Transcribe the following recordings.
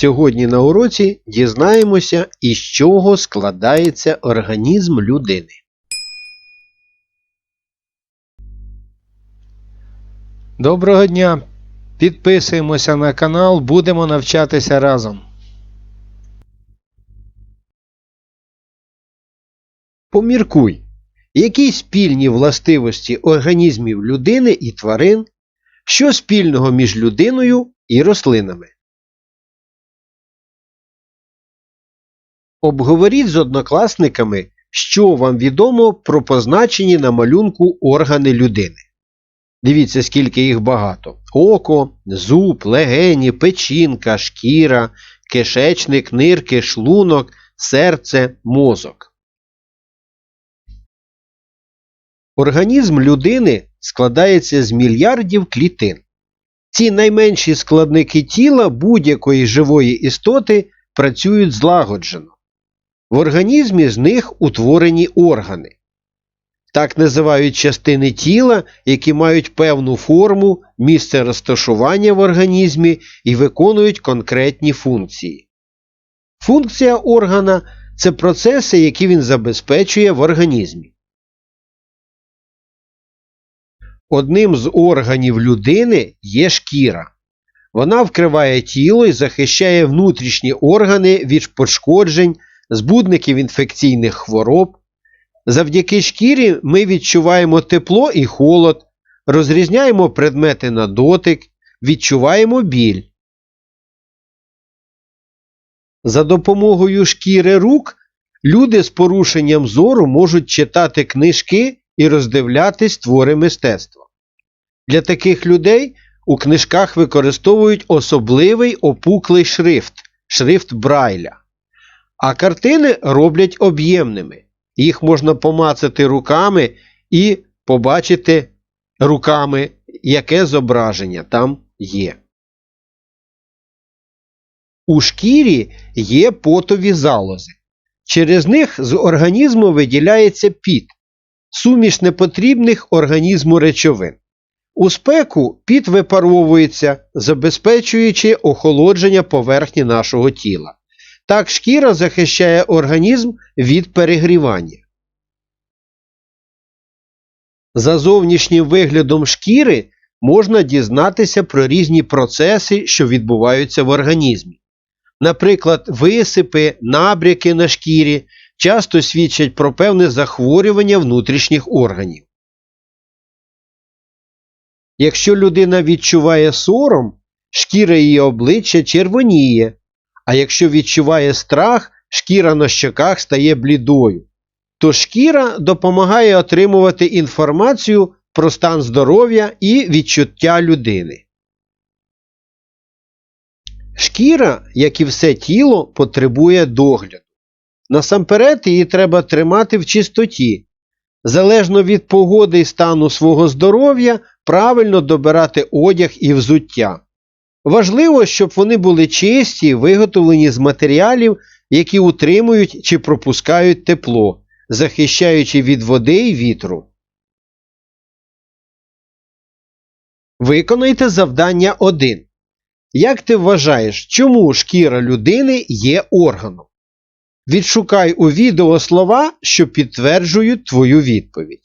Сьогодні на уроці дізнаємося, із чого складається організм людини. Доброго дня! Підписуємося на канал, будемо навчатися разом. Поміркуй, які спільні властивості організмів людини і тварин, що спільного між людиною і рослинами. Обговоріть з однокласниками, що вам відомо про позначені на малюнку органи людини. Дивіться, скільки їх багато: око, зуб, легені, печінка, шкіра, кишечник, нирки, шлунок, серце, мозок. Організм людини складається з мільярдів клітин. Ці найменші складники тіла будь-якої живої істоти працюють злагоджено. В організмі з них утворені органи. Так називають частини тіла, які мають певну форму, місце розташування в організмі і виконують конкретні функції. Функція органа це процеси, які він забезпечує в організмі. Одним з органів людини є шкіра. Вона вкриває тіло і захищає внутрішні органи від пошкоджень, збудників інфекційних хвороб. Завдяки шкірі ми відчуваємо тепло і холод, розрізняємо предмети на дотик, відчуваємо біль. За допомогою шкіри рук люди з порушенням зору можуть читати книжки і роздивлятись твори мистецтва. Для таких людей у книжках використовують особливий опуклий шрифт шрифт Брайля. А картини роблять об'ємними. Їх можна помацати руками і побачити руками, яке зображення там є. У шкірі є потові залози. Через них з організму виділяється піт, суміш непотрібних організму речовин. У спеку піт випаровується, забезпечуючи охолодження поверхні нашого тіла. Так шкіра захищає організм від перегрівання. За зовнішнім виглядом шкіри можна дізнатися про різні процеси, що відбуваються в організмі. Наприклад, висипи, набряки на шкірі часто свідчать про певне захворювання внутрішніх органів. Якщо людина відчуває сором, шкіра її обличчя червоніє, а якщо відчуває страх, шкіра на щоках стає блідою. То шкіра допомагає отримувати інформацію про стан здоров'я і відчуття людини. Шкіра, як і все тіло, потребує догляду. Насамперед її треба тримати в чистоті. Залежно від погоди і стану свого здоров'я, правильно добирати одяг і взуття. Важливо, щоб вони були чисті, виготовлені з матеріалів, які утримують чи пропускають тепло, захищаючи від води і вітру. Виконайте завдання 1. Як ти вважаєш, чому шкіра людини є органом? Відшукай у відео слова, що підтверджують твою відповідь.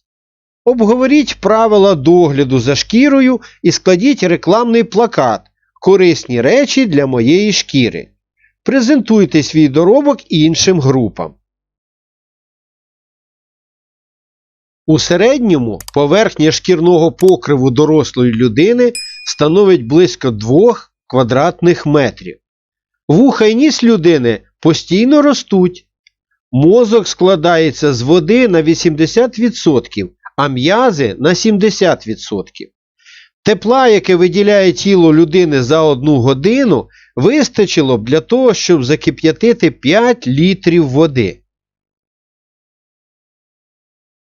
Обговоріть правила догляду за шкірою і складіть рекламний плакат Корисні речі для моєї шкіри. Презентуйте свій доробок іншим групам. У середньому поверхня шкірного покриву дорослої людини становить близько 2 квадратних метрів. Вуха й ніс людини постійно ростуть. Мозок складається з води на 80%, а м'язи на 70%. Тепла, яке виділяє тіло людини за одну годину, вистачило б для того, щоб закип'ятити 5 літрів води.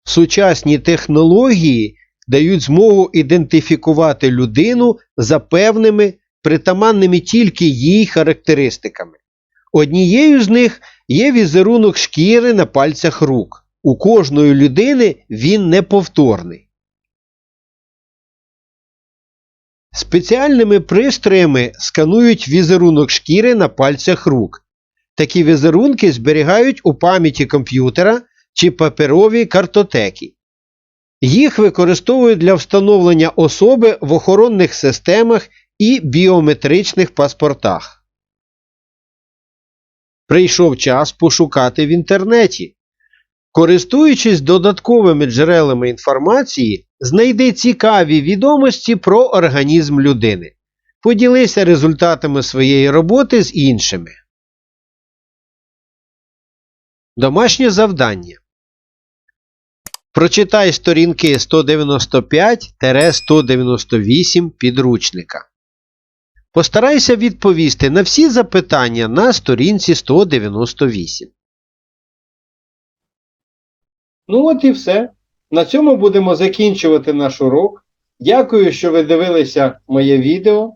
Сучасні технології дають змогу ідентифікувати людину за певними, притаманними тільки їй характеристиками. Однією з них є візерунок шкіри на пальцях рук. У кожної людини він неповторний. Спеціальними пристроями сканують візерунок шкіри на пальцях рук. Такі візерунки зберігають у пам'яті комп'ютера чи паперовій картотеки. Їх використовують для встановлення особи в охоронних системах і біометричних паспортах. Прийшов час пошукати в інтернеті. Користуючись додатковими джерелами інформації, знайди цікаві відомості про організм людини. Поділися результатами своєї роботи з іншими. Домашнє завдання. Прочитай сторінки 195-198 підручника. Постарайся відповісти на всі запитання на сторінці 198. Ну от і все. На цьому будемо закінчувати наш урок. Дякую, що ви дивилися моє відео.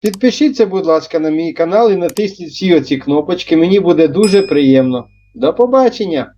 Підпишіться, будь ласка, на мій канал і натисніть всі оці кнопочки. Мені буде дуже приємно. До побачення!